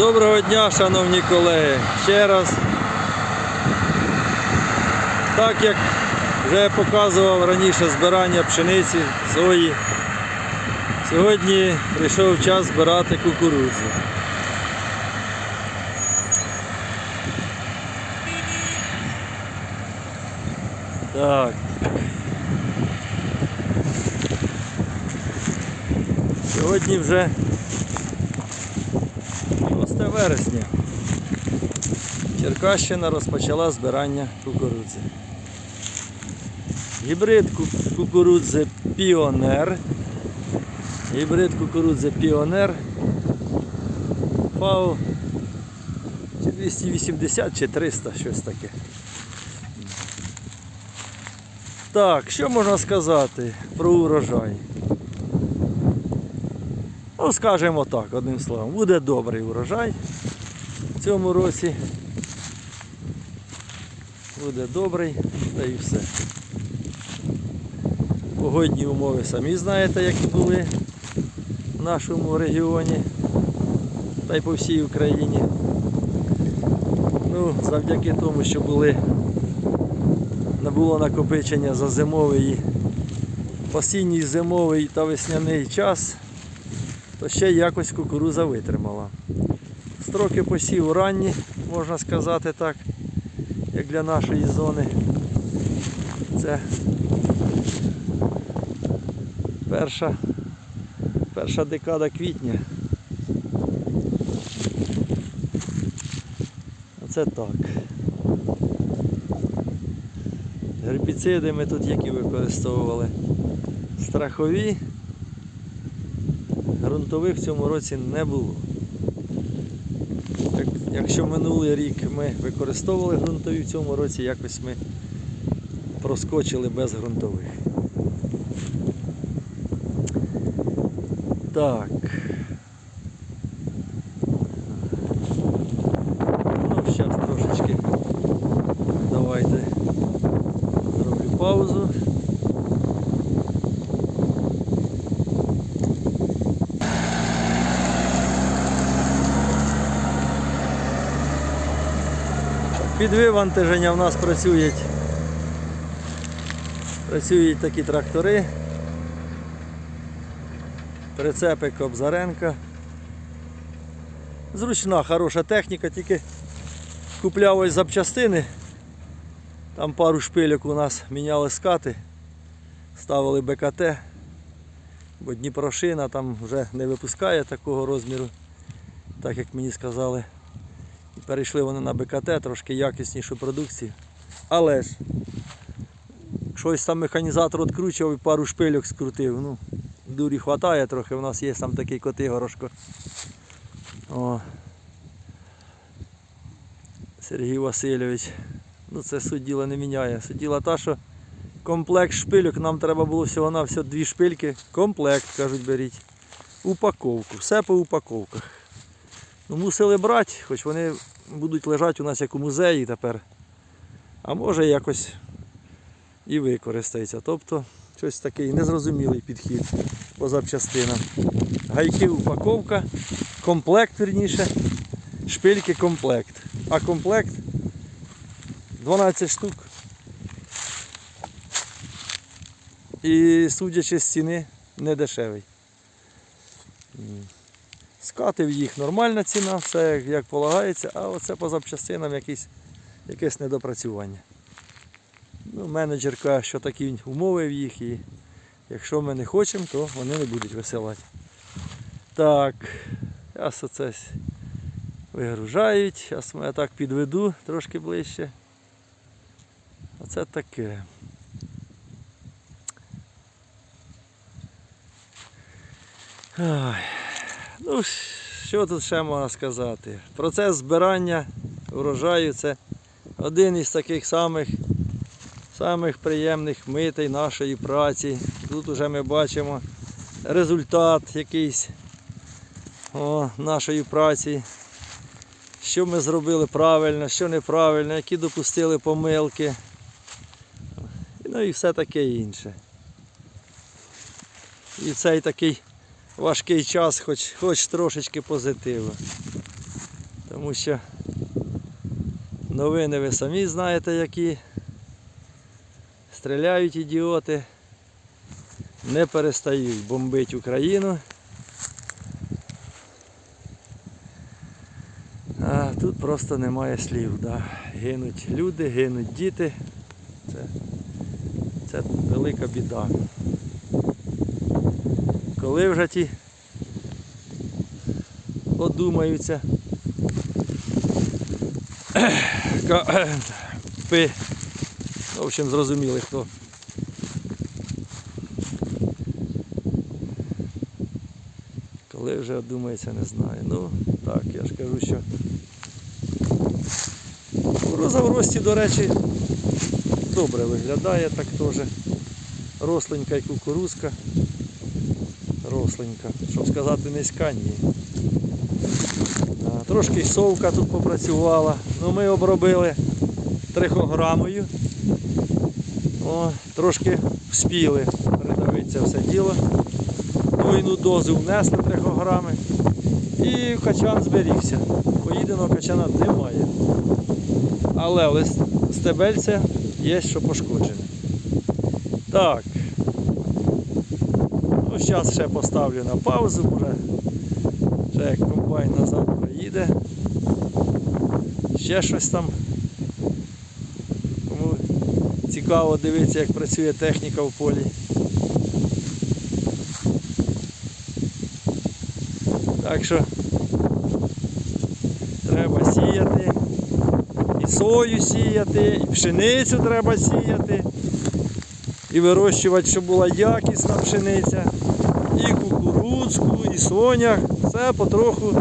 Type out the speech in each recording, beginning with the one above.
Доброго дня, шановні колеги. Ще раз. Так як вже показував раніше збирання пшениці, сої, сьогодні прийшов час збирати кукурудзу. Так. Сьогодні вже 6 вересня. Черкащина розпочала збирання кукурудзи. Гібрид кукурудзи Піонер. Гібрид кукурудзи Піонер. Чи 280 чи 300, щось таке. Так, що можна сказати про урожай? Ну, скажімо так, одним словом, буде добрий урожай в цьому році. Буде добрий, та і все. Погодні умови самі знаєте, які були в нашому регіоні та й по всій Україні. Ну, завдяки тому, що були, не було накопичення за зимовий, осінній зимовий та весняний час то ще якось кукуруза витримала. Строки посіву ранні, можна сказати так, як для нашої зони. Це перша, перша декада квітня. Оце так. Гербіциди ми тут які використовували. Страхові ґрунтових в цьому році не було. Як- Якщо минулий рік ми використовували ґрунтові, в цьому році якось ми проскочили без ґрунтових. Так. Ну, зараз трошечки давайте зроблю паузу. Під вивантаження в нас працюють, працюють такі трактори, прицепи Кобзаренка. Зручна, хороша техніка, тільки купляв ось запчастини. Там пару шпильок у нас міняли скати, ставили БКТ, бо Дніпрошина там вже не випускає такого розміру, так як мені сказали. Перейшли вони на БКТ, трошки якіснішу продукцію. Але ж щось там механізатор відкручував і пару шпильок скрутив. Ну, дурі хватає трохи, у нас є там такий коти горошко. О. Сергій Васильович. Ну це суть не міняє. Суть та, що комплект шпильок, нам треба було всього на все дві шпильки. Комплект, кажуть, беріть. Упаковку. Все по упаковках. Ну, мусили брати, хоч вони будуть лежати у нас як у музеї тепер. А може якось і використається. Тобто щось такий незрозумілий підхід по запчастинам. Гайки упаковка, комплект вірніше, шпильки комплект. А комплект 12 штук. І судячи з ціни, не дешевий. Скатив їх нормальна ціна, все як, як полагається, а оце по запчастинам якісь, якесь недопрацювання. Ну, каже, що такі умови в їх і якщо ми не хочемо, то вони не будуть висилати. Так, оце с- вигружають, зараз я так підведу трошки ближче. Оце таке. Ай. Ну, що тут ще можна сказати? Процес збирання урожаю це один із таких самих, самих приємних митей нашої праці. Тут вже ми бачимо результат якийсь о, нашої праці. Що ми зробили правильно, що неправильно, які допустили помилки. Ну і все таке інше. І цей такий важкий час, хоч, хоч трошечки позитиву. Тому що новини ви самі знаєте які. Стріляють ідіоти, не перестають бомбити Україну. А тут просто немає слів. Да. Гинуть люди, гинуть діти. Це, це велика біда. Коли вже ті одумаються. Пи. В общем, зрозуміли хто. Коли вже одумається, не знаю. Ну, так, я ж кажу, що кукуруза в рості, до речі, добре виглядає так теж. Росленька і кукурузка. Росленька. Щоб сказати, низька, ні. Трошки совка тут попрацювала. Ну ми обробили трихограмою. О, трошки вспіли передавити це все діло. Двойну дозу внесли трихограми. І качан зберігся. Поїденого качана немає. Але лист стебельця є, що пошкоджене. Так. Зараз ще поставлю на паузу, може ще як комбайн назад приїде. Ще щось там. Кому цікаво дивитися, як працює техніка в полі. Так що треба сіяти. І сою сіяти, і пшеницю треба сіяти. І вирощувати, щоб була якісна пшениця. І кукурудзку, і соняк. Все потроху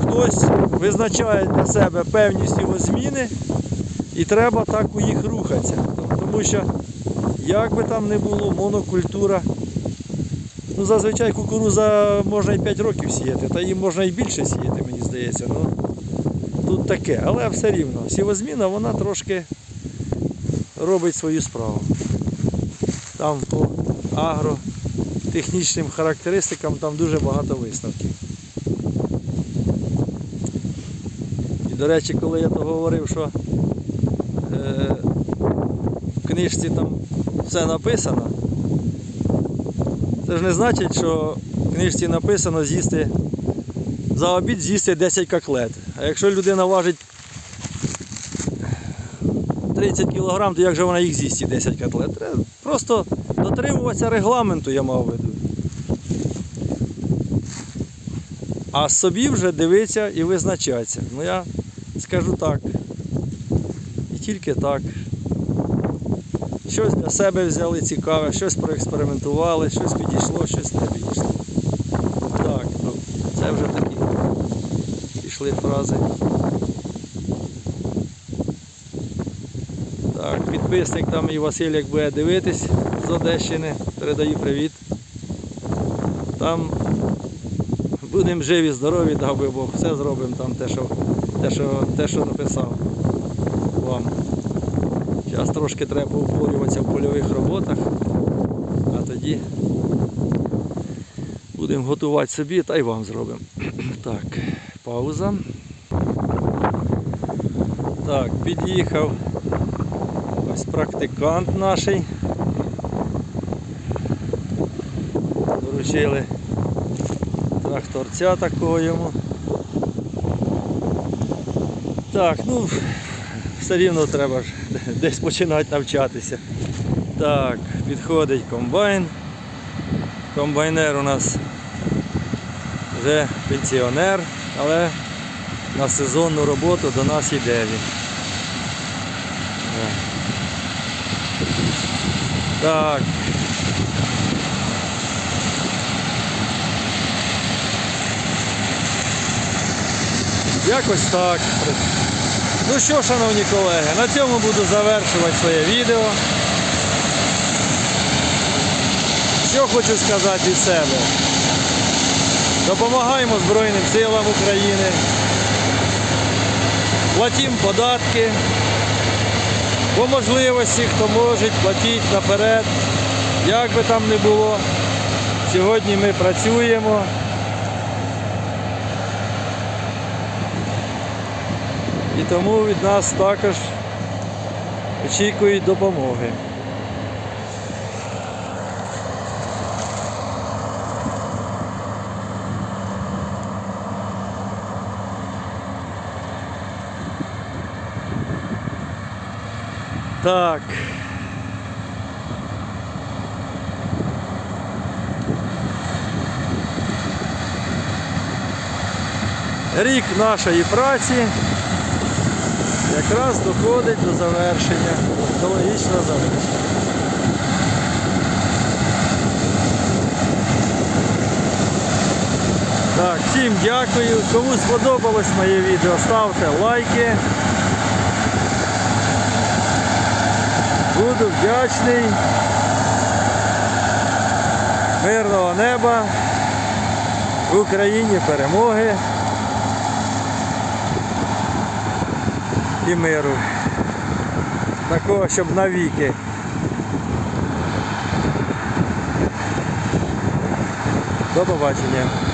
хтось визначає для себе певні сівозміни і треба так у їх рухатися. Тому що, як би там не було, монокультура. Ну, зазвичай кукуруза можна і 5 років сіяти, та її можна і більше сіяти, мені здається. Ну, тут таке, але все рівно. Сівозміна вона трошки робить свою справу. Там по агротехнічним характеристикам там дуже багато висновків. І, до речі, коли я то говорив, що е, в книжці там все написано, це ж не значить, що в книжці написано з'їсти за обід з'їсти 10 коклет. А якщо людина важить 30 кг, то як же вона їх з'їсть 10 котлет? Треба просто дотримуватися регламенту, я мав виду. А собі вже дивитися і визначатися. Ну я скажу так. І тільки так. Щось для себе взяли цікаве, щось проекспериментували, щось підійшло, щось не підійшло. Так, ну, це вже такі пішли фрази. Так, підписник там і Василь, як буде дивитись з Одещини, передаю привіт. Там будемо живі, здорові, би Бог, все зробимо там те, що, те, що, те, що написав вам. Зараз трошки треба упорюватися в польових роботах, а тоді будемо готувати собі та й вам зробимо. Так, пауза. Так, під'їхав ось практикант наш. Доручили тракторця такого йому. Так, ну все рівно треба ж десь починати навчатися. Так, підходить комбайн. Комбайнер у нас вже пенсіонер, але на сезонну роботу до нас йде він. Так. Якось так. Ну що, шановні колеги, на цьому буду завершувати своє відео. Що хочу сказати від себе. Допомагаємо Збройним силам України. Платімо податки. По можливості, хто може, платіть наперед. Як би там не було. Сьогодні ми працюємо. І тому від нас також очікують допомоги. Так. Рік нашої праці якраз доходить до завершення, до логічного завершення. Так, всім дякую. Кому сподобалось моє відео, ставте лайки. Буду вдячний. Мирного неба. В Україні перемоги і миру. Такого, щоб навіки. До побачення.